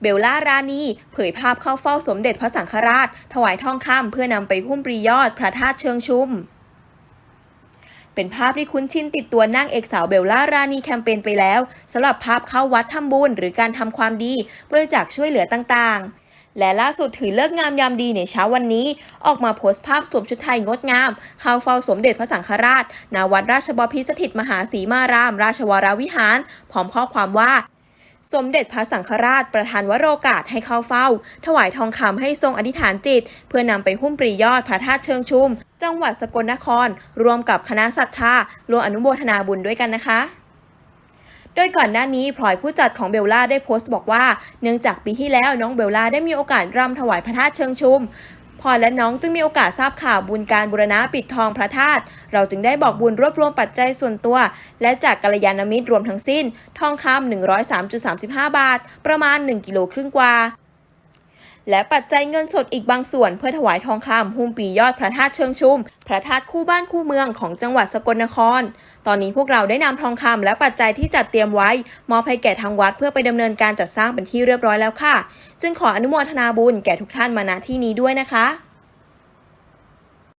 เบลล่ารานีเผยภาพเข้าเฝ้าสมเด็จพระสังฆราช ถวายทองคำเพื่อนำไปหุ้มปรียอดพระธาตุเชิงชุมเป็นภาพที่คุ้นชินติดตัวนางเอกสาวเบลล่ารานีแคมเปญไปแล้วสำหรับภาพเข้าวัดทำบุญหรือการทำความดีบริจาคช่วยเหลือต่างๆ และล่าสุดถือเลิกงามยามดีในเช้าวันนี้ ออกมาโพสต์ภาพสวมชุดไทยงดงาม เข้าเฝ้าสมเด็จพระสังฆราช ณ วัดราชบพิสถิตมหาศรีมาราม ราชวรวิหาร พร้อมข้อความว่า สมเด็จพระสังฆราชประทานวโรกาสให้เข้าเฝ้า ถวายทองคำให้ทรงอธิษฐานจิต เพื่อนำไปหุ้มปรียอดพระธาตุเชิงชุม จังหวัดสกลนคร รวมกับคณะศรัทธารวมอนุโมทนาบุญด้วยกันนะคะโดยก่อนหน้านี้พลอยผู้จัดของเบลล่าได้โพสต์บอกว่า เนื่องจากปีที่แล้วน้องเบลล่าได้มีโอกาสรำถวายพระธาตุเชิงชุม พลอยและน้องจึงมีโอกาสทราบข่าวบุญการบูรณะปิดทองพระธาตุเราจึงได้บอกบุญรวบรวมปัจจัยส่วนตัว และจากกัลยาณมิตรรวมทั้งสิ้น ทองคำ103.35 บาท ประมาณ 1 กิโลครึ่งกว่า และปัจจัยเงินสดอีกบางส่วนเพื่อถวายทองคำหุ้มปียอดพระธาตุเชิงชุม พระธาตุคู่บ้านคู่เมืองของจังหวัดสกลนคร ตอนนี้พวกเราได้นำทองคำและปัจจัยที่จัดเตรียมไว้ มอบให้แก่ทางวัดเพื่อไปดำเนินการจัดสร้างเป็นที่เรียบร้อยแล้วค่ะ จึงขออนุโมทนาบุญแก่ทุกท่านมาณที่นี้ด้วยนะคะ